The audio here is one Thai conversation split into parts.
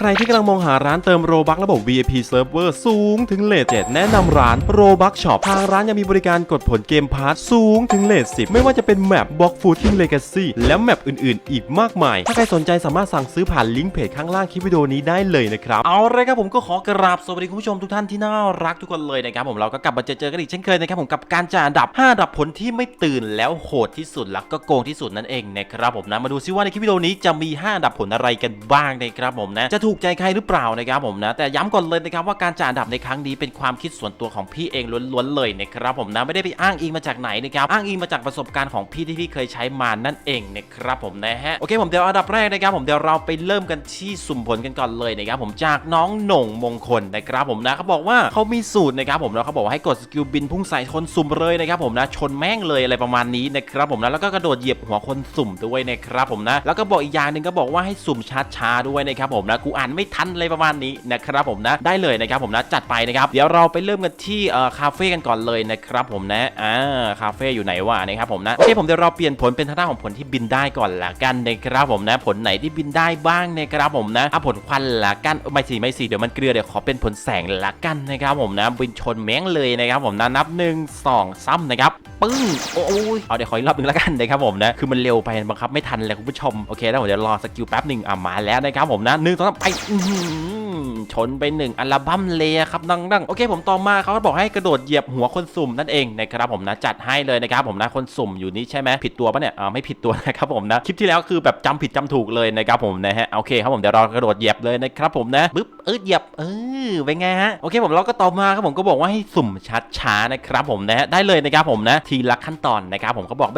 ใครที่กำลังมองหาร้านเติมโรบักระบบ VIP Server สูงถึงเลท7แนะนำร้านโรบักช็อปทางร้านยังมีบริการกดผลเกมพาร์ทสูงถึงเลท10ไม่ว่าจะเป็นแมปบล็อกฟูทิ้งเลกาซีและแมปอื่นๆ อีกมากมาย ถ้าใครสนใจสามารถสั่งซื้อผ่านลิงก์เพจข้างล่างคลิปวิดีโอนี้ได้เลยนะครับ เอาเลยครับผมก็ขอกราบสวัสดีคุณผู้ชมทุกท่านที่น่ารักทุกคนเลยนะครับผมเราก็กลับมาเจอเจอกันอีกเช่นเคยนะครับผมกับการจ่าอันดับ 5 อันดับผลที่ไม่ตื่นแล้วโหดที่สุดแล้วก็โกงที่สุดนั่นเองนะครับผมนะมาดูซิว่าในคลิปวิดีโอนี้จะมี 5 อันดับผลอะไรกันบ้างนะครับผมนะจะถูกใจใครหรือเปล่านะครับผมนะแต่ย้ำก่อนเลยนะครับว่าการจ่าอันดับในครั้งนี้เป็นความคิดส่วนตัวของพี่เองล้วนๆเลยนะครับผมนะไม่ได้ไปอ้างอิงมาจากไหนนะครับอ้างอิงมาจากประสบการณ์ของพี่ที่พี่เคยใช้มานั่นเองนะครับผมนะฮะโอเคผมเดี๋ยวอันดับแรกนะครับผมเดี๋ยวเราไปเริ่มกันที่สุ่มผลกันก่อนเลยนะครับผมจากน้องหน่งมงคลนะครับผมนะเขาบอกว่าเขามีสูตรนะครับผมแล้วเขาบอกว่าให้กดสกิลบินพุ่งใส่คนสุ่มเลยนะครับผมนะชนแม่งเลยอะไรประมาณนี้นะครับผมนะแล้วก็กระโดดเหยียบหัวคนสุ่มด้วยนะครับผมนะแล้วก็บอกอีกอย่างหนึ่งก็บอกว่าให้สุ่มช้าๆด้วยนะครับผมนะกูอ่านไม่ทันอะไรประมาณนี้นะครับผมนะได้เลยนะครับผมนะจัดไปนะครับเดี๋ยวเราไปเริ่มกันที่เอ่อคาเฟ่กันก่อนเลยนะครับผมนะอ่าคาเฟ่อยู่ไหนวะนะครับผมนะโอเคผมเดี๋ยวเราเปลี่ยนผลเป็นทางด้านของผลที่บินได้ก่อนละกันนะครับผมนะ ผลไหนที่บินได้บ้างนะครับผมนะอะผลควันละกันไม่สิไม่สิเดี๋ยวมันเกลือเดี๋ยวขอเป็นผลแสงละกันนะครับผมนะบินชนแม่งเลยนะครับผมนะนับหนึ่งสองซ้ำนะครับปึ้งโอ้ยเอาเดี๋ยวขออีกรอบหนึงละกันนะครับผมนะคือมันเร็วไปบังคับไม่ทันเลยคุณผู้ชมโอเคแล้วผมเดี๋ยวรอสกิลแป๊บหนึ่งอะมาแล้วนะครับผมนะหนึ่งสองสามไปไอ้ ชนไปหนึ่งอัลบั้มเลยครับดังๆโอเค ผมต่อมาเขาก็บอกให้กระโดดเหยียบหัวคนสุ่มนั่นเองนะครับผมนะจัดให้เลยนะครับผมนะคนสุ่มอยู่นี่ใช่ไหมผิดตัวปะเนี่ยอ่าไม่ผิดตัวนะครับผมนะคลิปที่แล้วคือแบบจำผิดจำถูกเลยนะครับผมนะฮะโอเคครับผมเดี๋ยวเรากระโดดเหยียบเลยนะครับผมนะปึ๊บเออเหยียบเออเป็นไงฮะโอเคผมเราก็ต่อมาครับผมก็บอกว่าให้สุ่มชัดช้านะครับผมนะได้เลยนะครับผมนะทีละขั้นตอนนะครับผมเขาบอก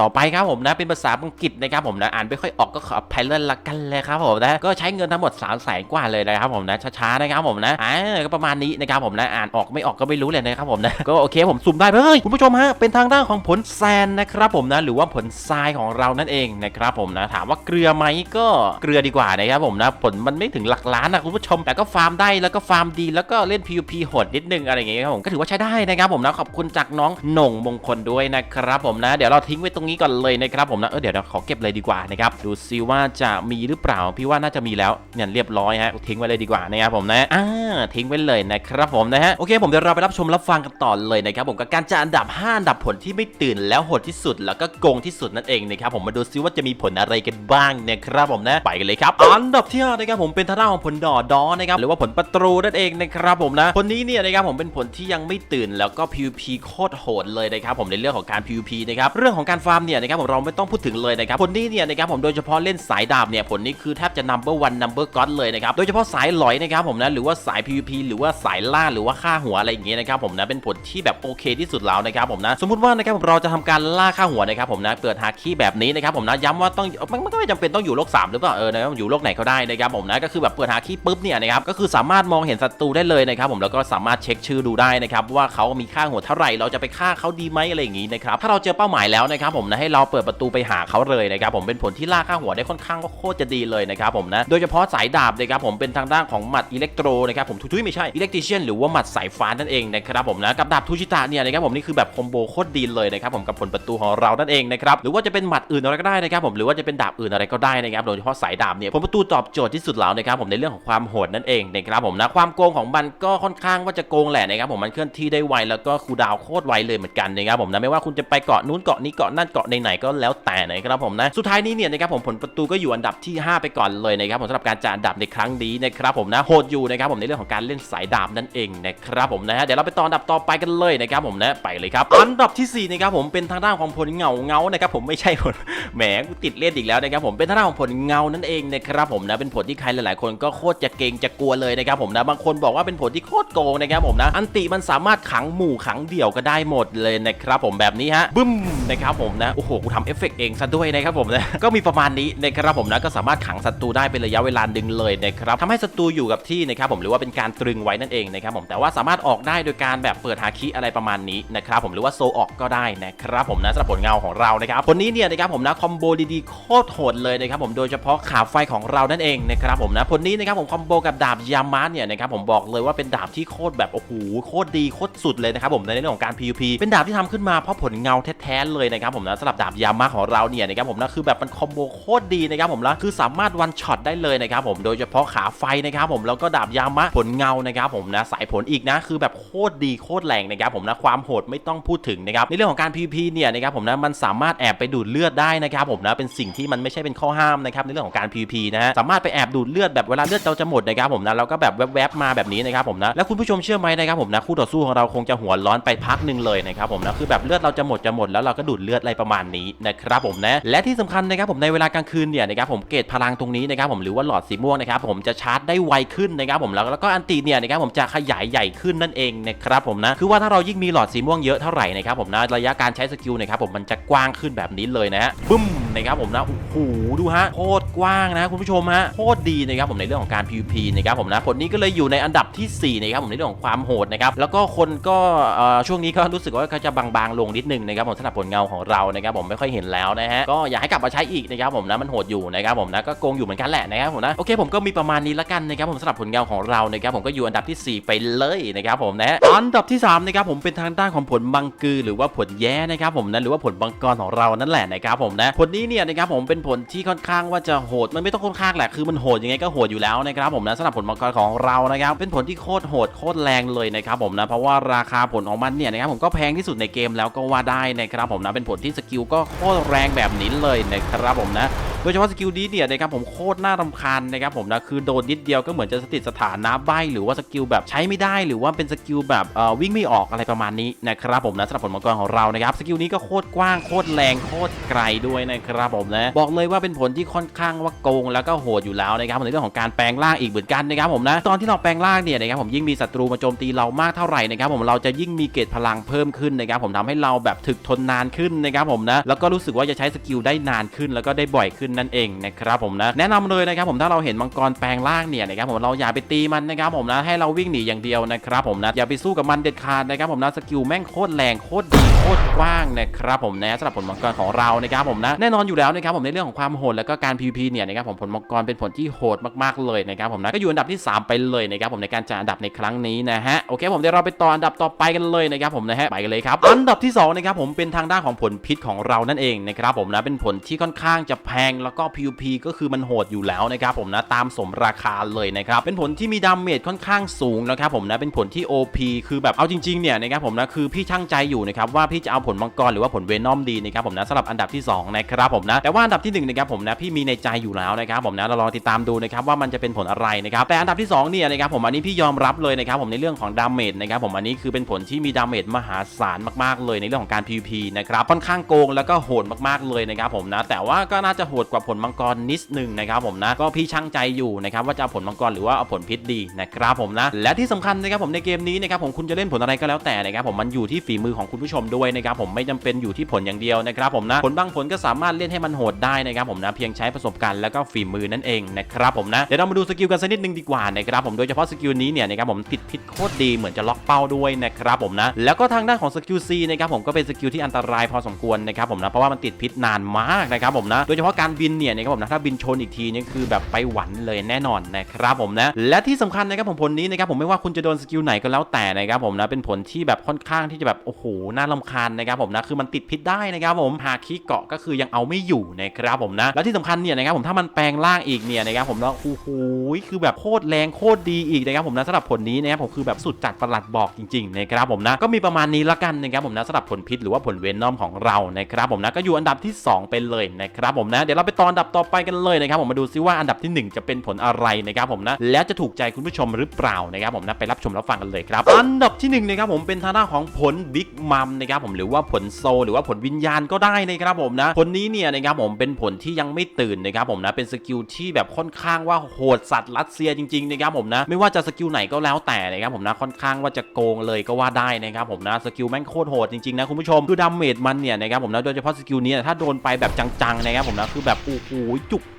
ต่อไปครับผมนะเป็นภาษาอังกฤษนะครับผมนะอ่านไม่ค่อยออกก็ขออภัยเลื่อนละกันเลยครับผมนะก็ใช้เงินทั้งหมด3ามแสนกว่าเลยนะครับผมนะช้าๆนะครับผมนะอ่าก็ประมาณนี้นะครับผมนะอ่านออกไม่ออกก็ไม่รู้เลยนะครับผมนะก็โอเคผมสุ่มได้เฮ้ยคุณผู้ชมฮะเป็นทางด้านของผลแซนนะครับผมนะหรือว่าผลทรายของเรานั่นเองนะครับผมนะถามว่าเกลือไหมก็เกลือดีกว่านะครับผมนะผลมันไม่ถึงหลักล้านนะคุณผู้ชม แต่ก็ฟาร์มได้แล้วก็ฟาร์มดีแล้วก็เล่น PVP โหดนิดนึงอะไรอย่างเงี้ยครับผมก็ถือว่าใช้ได้นะครับผมนะขอบคุณจากน้องหน่งมงคลด้วยนะครับผมนะเดี๋ยวเราทิ้งไว้ตรงนี้ก่อนเลยนะครับผมนะเออเดี๋ยวเราขอเก็บเลยดีกว่านะครับดูซิว่าจะมีหรือเปล่าพี่ว่าน่าจะมีแล้วเนี่ยเรียบร้อยฮะทิ้งไว้เลยดีกว่านะครับผมนะอ่าทิ้งไว้เลยนะครับผมนะฮะโอเคผมเดี๋ยวเราไปรับชมรับฟังกันต่อเลยนะครับผมกับการจัดอันดับ 5 อันดับผลที่ไม่ตื่นแล้วโหดที่สุด แล้วก็โกงที่สุดนั่นเองนะครับผมมาดูซิว่าจะมีผลอะไรกันบ้างนะครับผมนะไปกันเลยครับอันดับที่ห้านะครับผมเป็นทางด้านของผลดอดอนะครับหรือว่าผลประตูนั่นเองนะครับผมนะผลนี้เนี่ยนะครับผมเป็นผลที่ยังไม่ตื่นแล้วก็ PVP โคตรโหดเลยนะครับผมในเรื่องของการ PVP นะครับเรื่องของการฟาร์มเนี่ยนะครับผมเราไม่ต้องพูดถึงเลยนะครับผลนี้เนี่ยนะครับผมโดยเฉพาะเล่นสายดาบเนี่ยผลนี้คือแทบจะ number one number god เลยนะครับโดยเฉพาะสายหลอยนะครับผมนะหรือว่าสาย PVP หรือว่าสายล่าหรือว่าฆ่าหัวอะไรอย่างเงี้ยนะครับผมนะเป็นผลที่แบบโอเคที่สุดแล้วนะครับผมนะสมมุติว่านะครับผมเราจะทำการล่าฆ่าหัวนะครับผมนะเปิดฮาคีแบบนี้นะครับผมนะย้ำว่าต้องมันมันก็ไม่จำเป็นต้องอยู่โลก3หรือเปล่าเออนะครับอยู่โลกไหนก็ได้นะครับผมนะก็คือแบบเปิดฮาคีปุ๊บเนี่ยนะครับก็คือสามารถมองเห็นศัตรูได้เลยนะครับผมแล้วก็สามารถเช็คชื่อดูได้นะครับว่าเขามีค่าหัวเท่าไหร่เราจะไปฆ่าเขาดีไหมอะไรอย่างงี้นะครับถ้าเราเจอเป้าหมายแล้วนะครับผมนะให้เราเปิดประตูไปหาเขาเลยนะครับผมเป็นผลที่ล่าค่าหัวได้ค่อนข้างก็โคตรจะดีเลยนะครับผมนะโดยเฉพาะสายายดาบนะครับผมเป็นทางด้านของหมัดอิเล็กโทรนะครับผมทุยไม่ใช่อิเล็กทริเชียนหรือว่าหมัดสายฟ้านั่นเองนะครับผมนะกับดาบทูชิตะเนี่ยนะครับผมนี่คือแบบคอมโบโคตรดีเลยนะครับผมกับผลประตูของเรานั่นเองนะครับหรือว่าจะเป็นหมัดอื่นอะไรก็ได้นะครับผมหรือว่าจะเป็นดาบอื่นอะไรก็ได้นะครับโดยเฉพาะสายดาบเนี่ยผลประตูตอบโจทย์ที่สุดแล้วนะครับผมในเรื่องของความโหดนั่นเองนะครับผมนะความโกงของมันก็ค่อนข้างว่าจะโกงแหละนะครับผมมันเคลื่อนที่ได้ไวแล้วก็คูดาวโคตรไวเลยเหมือนกันนะครับผมนะไม่ว่าคุณจะไปเกาะนู้นเกาะนี้เกาะนั่นเกาะไหนๆก็แล้วแต่นะครับผมนะสุดท้ายนี้เนี่ยนะครับผมผลประตูก็อยู่อันดับที่ 5 ไปก่อนเลยนะครับผมสำหรับการจัดอันดับในครั้งนี้นะครับผมนะโหดอยู่นะครับผมในเรื่องของการเล่นสายดาบนั่นเองนะครับผมนะฮะเดี๋ยวเราไปต่อนดับต่อไปกันเลยนะครับผมนะไปเลยครับอันดับที่สี่นะครับผมเป็นทางด้านของผลเงาเงานะครับผมไม่ใช่ผลแหมกูติดเล่นอีกแล้วนะครับผมเป็นทางด้านของผลเงานั่นเองนะครับผมนะเป็นผลที่ใครหลาย ๆ คนก็โคตรจะเกรงจะกลัวเลยนะครับผมนะบางคนบอกว่าเป็นผลที่โคตรโกงนะครับผมนะอันติมันสามารถขังหมู่ขังเดี่ยวก็ได้หมดเลยนะครับผมแบบนี้ฮะบึ้มนะครับผมนะโอ้โหกูทำเอฟเฟกต์เองซะด้วยนะครับผมนะก็มีประมาณนี้นะครับผมนะก็สามารถขังศัตรูได้เป็นระยะเวลาหนึงเลยนะครับทำให้ศัตรูอยู่กับที่นะครับผมหรือว่าเป็นการตรึงไว้นั่นเองนะครับผมแต่ว่าสามารถออกได้โดยการแบบเปิดหาคีอะไรประมาณนี้นะครับผมหรือว่าโซออกก็ได้นะครับผมนะสำหรับผลเงาของเรานะครับผลนี้เนี่ยนะครับผมนะคอมโบดีๆโคตรโหดเลยนะครับผมโดยเฉพาะขาไฟของเรานั่นเองนะครับผมนะผลนี้นะครับผมคอมโบกับดาบยามาเนี่ยนะครับผมบอกเลยว่าเป็นดาบที่โคตรแบบโอ้โหโคตรดีโคตรสุดเลยนะครับผมในเรื่องของการ PVP เป็นดาบที่ทำขึ้นมาเพราะผลเงาแท้ๆเลยนะครับผมนะสำหรับดาบยามาของเราเนี่ยนะครับผมนะคือแบบมันคอมโบโคตรดีนะครับผมนะคือสามารถวันช็อตได้เลยนะครับผมโดยเฉพาะขาไฟนะครับผมแล้วก็ดาบยามะผลเงานะครับผมนะสายผลอีกนะคือแบบโคตรดีโคตรแรงนะครับผมนะความโหดไม่ต้องพูดถึงนะครับในเรื่องของการ PVP เนี่ยนะครับผมนะมันสามารถแอบไปดูดเลือดได้นะครับผมนะเป็นสิ่งที่มันไม่ใช่เป็นข้อห้ามนะครับในเรื่องของการ PVP นะฮะสามารถไปแอบดูดเลือดแบบเวลาเลือดเราจะหมดนะครับผมนะเราก็แบบแวบๆมาแบบนี้นะครับผมนะแล้วคุณผู้ชมเชื่อไหมนะครับผมนะคู่ต่อสู้ของเราคงจะหัวร้อนไปพักหนึ่งเลยนะครับผมนะคือแบบเลือดเราจะหมดจะหมดแล้วเราก็ดูดเลือดอะไรประมาณนี้นะครับผมนะและที่สำคัญนะครับผมในเวลากลางคืนเนี่ยนะครับผมเกตพลังตรงนี้นะครับผมหรือว่าหลอดสีม่วงนะครับผมจะชาร์จได้ไวขึ้นนะครับผมแล้วแล้วก็อันติเนี่ยนะครับผมจะขยายใหญ่ขึ้นนั่นเองนะครับผมนะคือว่าถ้าเรายิ่งมีหลอดสีม่วงเยอะเท่าไหร่นะครับผมนะระยะการใช้สกิลนะครับผมมันจะกว้างขึ้นแบบนี้เลยนะฮะบึ้มนะครับผมนะโอ้โหดูฮะโคตรกว้างนะคุณผู้ชมฮะโคตรดีนะครับผมในเรื่องของการ PVP นะครับผมนะผลนี้ก็เลยอยู่ในอันดับทีสี่4นะครับผมในเรื่องของความโหดนะครับแล้วก็คนก็ช่วงนี้ก็รู้สึกว่าเขาจะบางๆลงนิดนึงนะครับผมสำหรับผลเงาของเรานะครับผมไม่ค่อยเห็นแล้วนะฮะก็อยากให้กลับมาใช้อีกนะครับผมนะมันโหดอยู่นะครับผมนะก็โกงอยู่เหมือนกันแหละนะครับผมนะโอเคผมก็มีประมาณนี้ละกันนะครับผมสำหรับผลเงาของเรานะครับผมก็อยู่อันดับทีสี่ 4 ไปเลยนะครับผมนะอันดับที่3นะครับผมเป็นทางด้านของผลบังกือหรือว่าผลแย่นะครับผมนะหรือว่าผลบังกรของเรานั่นแหละนะครับผมนะผลนี้เนี่ยนะครับผมเป็นผลที่ค่อนข้างว่าจะโหดมันไม่ต้องค่อนข้างแหละคือมันโหดยังไงก็โหดอยู่แล้วนะครับผมนะสำหรับผลบังกรของเรานะครับเป็นผลที่โคตรโหดโคตรแรงเลยนะครับผมนะเพราะว่าราคาผลของมันเนี่ยนะครับผมก็แพงที่สุดในเกมแล้วก็ว่าได้นะครับผมนะเป็นผลที่สกิลก็โคตรแรงแบบนี้เลยนะครับผมนะโดยเฉพาะสกิลนี้เนี่ยนะครับผมโคตรน่ารำคาญนะครับผมนะคือโดนนิดเดียวก็เหมือนจะสติดสถานะใบหรือว่าสกิลแบบใช้ไม่ได้ หรือว่าเป็นสกิลแบบวิ่งไม่ออกอะไรประมาณนี้นะครับผมนะสำหรับผลมังกรของเรานะครับสกิลนี้ก็โคตรกว้างโคตรแรงโคตรไกลด้วยนะครับผมนะบอกเลยว่าเป็นผลที่ค่อนข้างว่าโกงแล้วก็โหดอยู่แล้วนะครับในเรื่องของการแปลงร่างอีกเหมือนกันนะครับผมนะตอนที่เราแปลงร่างเนี่ยนะครับผมยิ่งมีศัตรูมาโจมตีเรามากเท่าไหร่นะครับผมเราจะยิ่งมีเกรดพลังเพิ่มขึ้นนะครับผมทำให้เราแบบถึกทนนานขึ้นนะครับผมนะแล้วก็รู้สึกว่าจะใช้สกิลได้นานขึ้น แล้วก็ได้บ่อยขึ้นนั่นเองนะครับผมนะแนะนำเลยนะครับผมถ้าเราเห็นมังกรแปลงร่างเนี่ยนะครับผมเราอย่าไปตีมันนะครับผมนะให้เราวิ่งหนีอย่างเดียวนะครับผมนะอย่าไปสู้กับมันเด็ดขาดนะครับผมนะสกิลแม่งโคตรแรงโคตรดีโคตรกว้างนะครับผมนะสำหรับผลมังกรของเรานะครับผมนะแน่นอนอยู่แล้วนะครับผมในเรื่องของความโหดแล้วก็การ PVP เนี่ยนะครับผมผลมังกรเป็นผลที่โหดมากๆเลยนะครับผมนะก็อยู่อันดับที่ 3 ไปเลยนะครับผมในการจัดอันดับในครั้งนี้นะฮะโอเคผมเดี๋ยวเราไปต่ออันดับต่อไปกันเลยนะครับผมนะฮะไปกันเลยครับอันดับที่2นะครับผมเป็นทางด้านของผลพิษของเรานั่นเองนะครับผมนะเป็นผลที่ค่อนข้างจะแพงแล้วก็ PVP ก็คือมันโหดอยู่แล้วนะครับผมนะตามสมราคาเลยนะครับเป็นผลที่มีดาเมจค่อนข้างสูงนะครับผมนะเป็นผลที่ OP คือแบบเอาจริงๆเนี่ยนะครับผมนะคือพี่ช่างใจอยู่นะครับว่าพี่จะเอาผลมังกรหรือว่าผลเวนอมดีนะครับผมนะสำหรับอันดับที่สองนะครับผมนะแต่ว่าอันดับที่หนึ่งนะครับผมนะพี่มีในใจอยู่แล้วนะครับผมนะเราลองติดตามดูนะครับว่ามันจะเป็นผลอะไรนะครับแต่อันดับที่สองเนี่ยนะครับผมอันนี้พี่ยอมรับเลยนะครับผมในเรื่องของดาเมจนะครับผมอันนี้คือเป็นผลที่มีดาเมจมหาศาลมากๆ เลยในเรื่องของการ PVP นะครับค่อนข้างโกงแล้วก็โหดมากๆเลยนะครับผมนะแต่ว่าก็น่าจะโหดกว่าผลมังกรนิดนึงนะครับผมนะก็พี่ช่างใจอยู่นะครับว่าจะเอาผลมังกรหรือว่าเอาผลพิษดีนะครับผมนะและที่สำคัญนะครับผมในเกมนี้นะครับผมคุณจะเล่นผลอะไรก็แล้วแต่นะครับผมมันอยู่ที่ฝีมือของคุณผู้ชมด้วยนะครับผมไม่จำเป็นอยู่ที่ผลอย่างเดียวนะครับผมนะผลบางผลก็สามารถเล่นให้มันโหดได้นะครับผมนะเพียงใช้ประสบการณ์แล้วก็ฝีมือนั่นเองนะครับผมนะเดี๋ยวเรามาดูสกิลกันสักนิดนึงดีกว่านะครับผมโดยเฉพาะสกิลนี้เนี่ยนะครับผมติดพิษโคตรดีเหมือนจะล็อกเป้าด้วยนะครับผมนะแล้วก็ทางด้านของสกิล C นะครับผมก็เป็นสกิลที่อันตรายพอสมควรนะครับผมนะเพราะว่ามันติดพิษนานมากนะครับผมนะโดยเฉพาะการบินเนี่ยนะครับผมนะถ้าบินชนอีกทีนี่คือแบบไปหวันเลยแน่นอนนะครับผมนะและที่สำคัญนะครับผมผลนี้นะครับผมไม่ว่าคุณจะโดนสกิลไหนก็แล้วแต่นะครับผมนะเป็นผลที่แบบค่อนข้างที่จะแบบโอ้โหน่ารำคาญนะครับผมนะคือมันติดพิษได้นะครับผมหากคีเกาะก็คือยังเอาไม่อยู่นะครับผมนะและที่สำคัญเนี่ยนะครับผมถ้ามันแปลงร่างอีกเนี่ยนะครับผมนะโอ้โหคือแบบโคตรแรงโคตรดีอีกนะครับผมนะสำหรับผลนี้นะครับผมคือแบบสุดจัดประหลัดบอกจริงๆนะครับผมนะก็มีประมาณนี้ละกันนะครับผมนะสำหรับผลพิษหรือว่าผลเวนนอมของเรานะครับผมนะก็อยู่อันดับที่2ไปเลยนะครับผมนะเดี๋ยวเราไปตอนอันดับต่อไปกันเลยนะครับผมมาดูซิว่าอันดับที่1 จะเป็นผลอะไรนะครับผมนะแล้วจะถูกใจคุณผู้ชมหรือเปล่านะครับผมนะไปรับชมรับฟังกันเลยครับอันดับที่1นะครับผมเป็นทางด้านของผลบิ๊กมัมนะครับผมหรือว่าผลโซ หรือว่าผลวิญญาณก็ได้นะครับผมนะผลนี้เนี่ยนะครับผมเป็นผลที่ยังไม่ตื่นนะครับผมนะเป็นสกิลที่แบบค่อนข้างว่าโหดสัตว์รัสเซียจริงๆนะครับผมนะไม่ว่าจะสกิลไหนก็แล้วแต่นะครับผมนะค่อนข้างว่าจะโกงเลยก็ว่าได้นะครับผมนะสกิลแม่งโคตรโหดจริงๆนะคุณผู้ชมคือดาเมจมันเนี่ยนะครับผมนะโดยเฉพาะสกิลนี้ถ้าโดนไปแบบจังๆนะครับผมนะคือแบบโอ้โห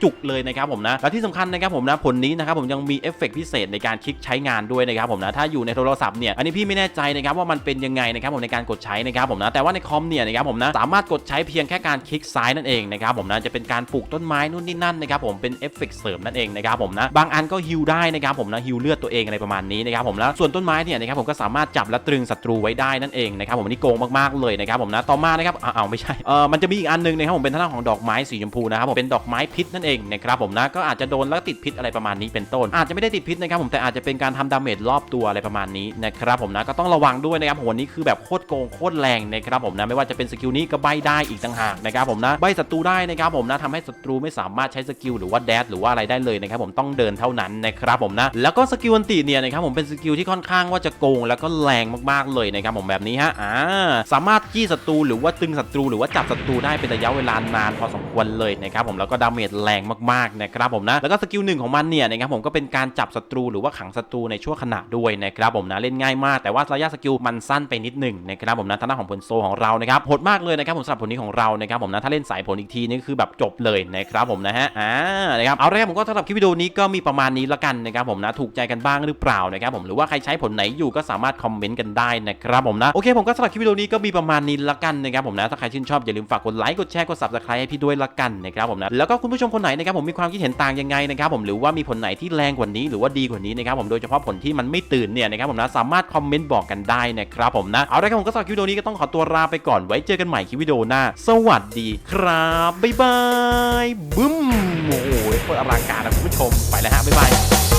จุกๆเลยนะครับผมนะและที่สำคัญนะครับผมนะผลนี้นะครับผมยังมีเอฟเฟกต์พิเศษในการคลิกใช้งานด้วยนะครับผมนะถ้าอยู่ในโทรศัพท์เนี่ยอันนี้พี่ไม่แน่ใจนะครับว่ามันเป็นยังไงนะครับผมในการกดใช้นะครับผมนะแต่ว่าในคอมเนี่ยนะครับผมนะสามารถกดใช้เพียงแค่การคลิกซ้ายนั่นเองนะครับผมนะจะเป็นการปลูกต้นไม้นู่นนี่นั่นนะครับผมเป็นเอฟเฟกต์เสริมนั่นเองนะครับผมนะบางอันก็ฮิลได้นะครับผมนะฮิลเลือดตัวเองอะไรประมาณนี้นะครับผมนะส่วนต้นไม้เนี่ยนะครับผมก็สามารถจับและตรึงศัตรูไว้ได้นั่นเองนะครับผมนี่โกงมากๆเลยนะครับผมนะต่อมานะครับอ้าวไม่ใช่เออมันจะมีอีกอันนึงนะครับผมเป็นทางด้าของดอกไม้สีชมพูนะครับผมเป็นดอกไม้พิษนั่นเองนะครับผมนะก็อาจจะโดนแล้วติดพิษอะไรประมาณนี้เป็นต้น อาจจะไม่ได้ติดพิษนะครับผมแต่อาจจะเป็นการทำดาเมจรอบตัวอะไรประมาณนี้นะครับผมนะก็ต้องระวังด้วยนะครับผมวันนี้คือแบบโคตรโกงโคตรแรงนะครับผมนะไม่ว่าจะเป็นสกิลนี้ก็ใบได้อีกต่างหากนะครับผมนะใบศัตรูได้นะครับผมนะทำให้ศัตรูไม่สามารถใช้สกิลหรือว่าแดดหรือว่าอะไรได้เลยนะครับผมต้องเดินเท่านั้นนะครับผมนะแล้วก็สกิลอันติเนี่ยนะครับผมเป็นสกิลที่ค่อนข้างว่าจะโกงแล้วก็แรงมากๆเลยนะครับผมแบบนี้ฮะอ่าสามารถจี้ศัตรูหรือว่าตึงศัตรูหรือว่าจับศัตรูได้เป็นระยะเวลานานพอสมควรเลยนะครับผมแล้วก็ดาเมจแรงมากๆนะครับผมนะแล้วก็สกิลหนึ่งของมันเนี่ยนะครับผมก็เป็นการจับศัตรูหรือว่าขังศัตรูในชั่วขณะด้วยนะครับผมนะเล่นง่ายมากแต่ว่าระยะสกิลมันสั้นไปนิดหนึ่งนะครับผมนะทางด้านของผลโซของเรานะครับโหดมากเลยนะครับผมสำหรับผลนี้ของเรานะครับผมนะถ้าเล่นสายผลอีกทีนี่คือแบบจบเลยนะครับผมนะฮะอ่านะครับเอาละครับผมก็สำหรับคลิปวิดีโอนี้ก็มีประมาณนี้ละกันนะครับผมนะถูกใจกันบ้างหรือเปล่านะครับผมหรือว่าใครใช้ผลไหนอยู่ก็สามารถคอมเมนต์กันได้นะครับผมนะโอเคผมก็สำหรับคลิปวิดีโอนี้ก็มีประมาณนี้ละกันนะครับผมนะถ้าใครชื่นชอบอย่าลืมฝากกดไลค์กดแชร์กด subscribe ให้พี่ด้วยละกันนะครับผมนะแล้วก็คุณผู้ชมคนไหนนะครับผมมีความคิดเห็นต่างยังไงนะครับผมหรือว่ามีผลไหนที่แรงกว่านี้หรือว่าดีกว่านี้นะครับผมโดยเฉพาะผลที่มันไม่ตื่นเนี่ยนะครับผมนะสามารถคอมเมนต์บอกกันได้นะครับผมนะเอาละครับผมก็สำหรับคลิปวิดีโอนี้ก็ต้องขอตัวลาไปก่อนไว้เจอกันใหม่คลิปวิดีโอหน้า สวัสดีครับบ๊ายบายบึ้มโอ้โหโคตรอลังการนะคุณผู้ชมไปแล้วฮะบ๊ายบาย